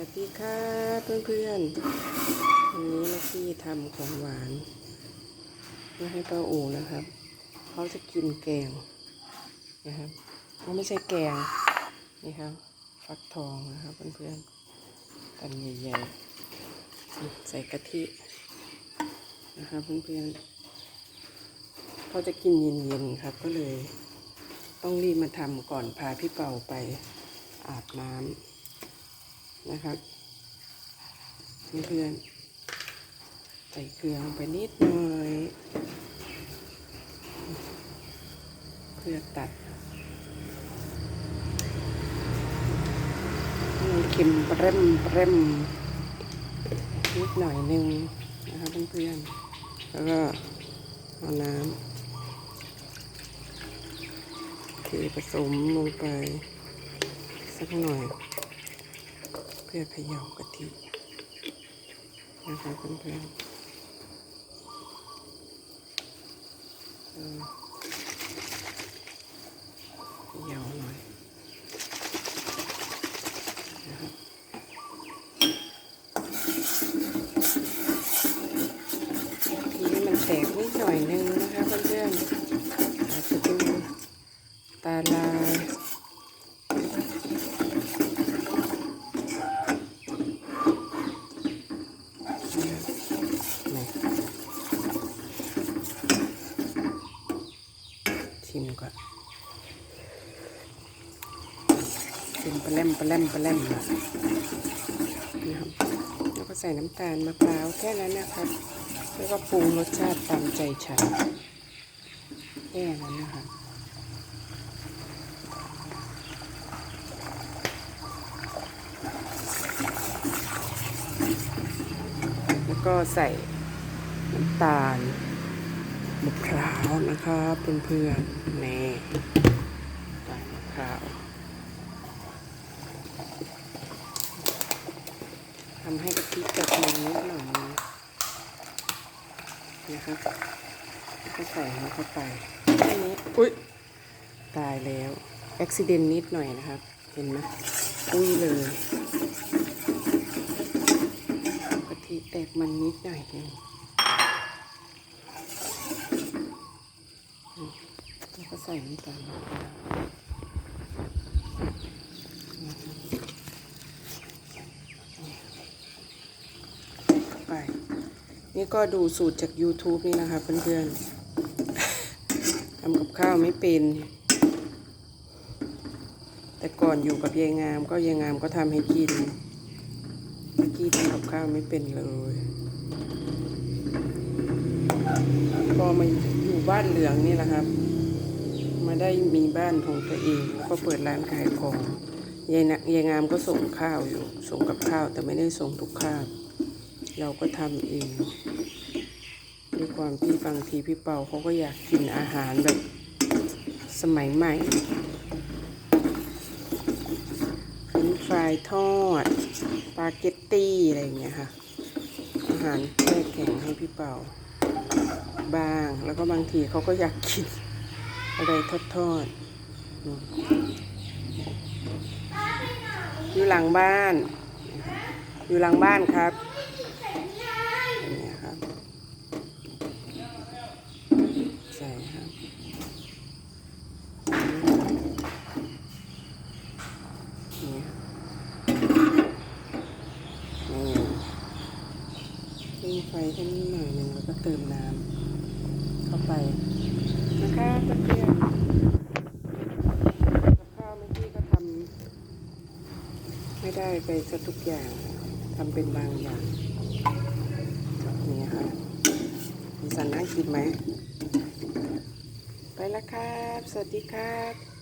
วัสดีค่ะเพื่อนๆวันนี้มาที่ทำของหวานมาให้ป้าอูนะครับเขาจะกินแกงนะครับเขาไม่ใช่แกงนี่ครับ ฟักทองนะครับเพื่อนๆตันใหญ่ๆใส่กะทินะครับเพื่อนๆเขาจะกินเย็นๆครับก็เลย ต้องรีบมาทำก่อนพาพี่เป่าไปอาบน้ำ นะครับเพื่อนๆใส่เกลือลงไปนิดหน่อยเพื่อตัดมันเค็มเปรมเปรมนิดหน่อยหนึงนะครับเพื่อนๆแล้วก็เอาน้ำเทผสมลงไปสักหน่อย เพื่อเขย่ากะทินะคะเพื่อนๆเออเย่าหน่อยนะครับทีนี้มันแตกนิดหน่อยนึงนะคะเพื่อนๆอาจจะดูตาลายนี่ชิมก่อน ชิมปลาแลมปลาแลมปลาแลมนะครับแล้วก็ใส่น้ำตาลมะพร้าวแค่นั้นนะครับ แล้วก็ปรุงรสชาติตามใจฉันแค่นั้นนะครับแล้วก็ใส่น้ำตาลมะพร้าวนะคะเพื่อนๆนี่น้ำตาลมะพร้าวำให้กะทิจับมันนิดหน่อยนึงนะคะแล้วก็ใส่มันเข้าไปแค่นี้อุ้ยตายแล้วอุบิเหตุนิดหน่อยนะครับ เห็นไหมอุ้ยเลยกะทิแตกมันนิดหน่อยนึงแล้วก็ใส่น้ำตาลมะพร้าวเข้า ไป นี่ก็ดูสูตรจาก YouTube นี่นะคะเพื่อนๆทำกับข้าวไม่เป็น แต่ก่อนอยู่กับยายงามก็ยายงามก็ทำให้กินเมื่อกี้ทำกับข้าวไม่เป็นเลย พอมาอยู่บ้านเหลืองนี่แหละครับ มาได้มีบ้านของตัวเองแล้วก็เปิดร้านขายของยายนะยายงามก็ส่งข้าวอยู่ ส่งกับข้าวแต่ไม่ได้ส่งทุกข้าว เราก็ทำเองด้วยความที่บางทีพี่เปาเขาก็อยากกินอาหารแบบสมัยใหม่ฟรนฟรายทอดปาเกตตี้อะไรอย่างเงี้ยค่ะ อาหารแช่แข็งให้พี่เปาบ้าง แล้วก็บางทีเขาก็อยากกินอะไรทอดทอดๆอยู่หลังบ้าน อยู่หลังบ้านครับอย่างเงี้ยครับ ใส่ครับนี่ครับ นี่ ทิ้งไฟแค่นี้หน่อยหนึ่งแล้วก็เติมน้ำเข้าไปนะคะเพื่อนๆกับข้าวเมื่อกี้ก็ทำไม่ได้ไปซะทุกอย่างทำเป็นบางอย่างนี่ค่ะมีสันน่ากินไหมไปแล้วครับ สวัสดีครับ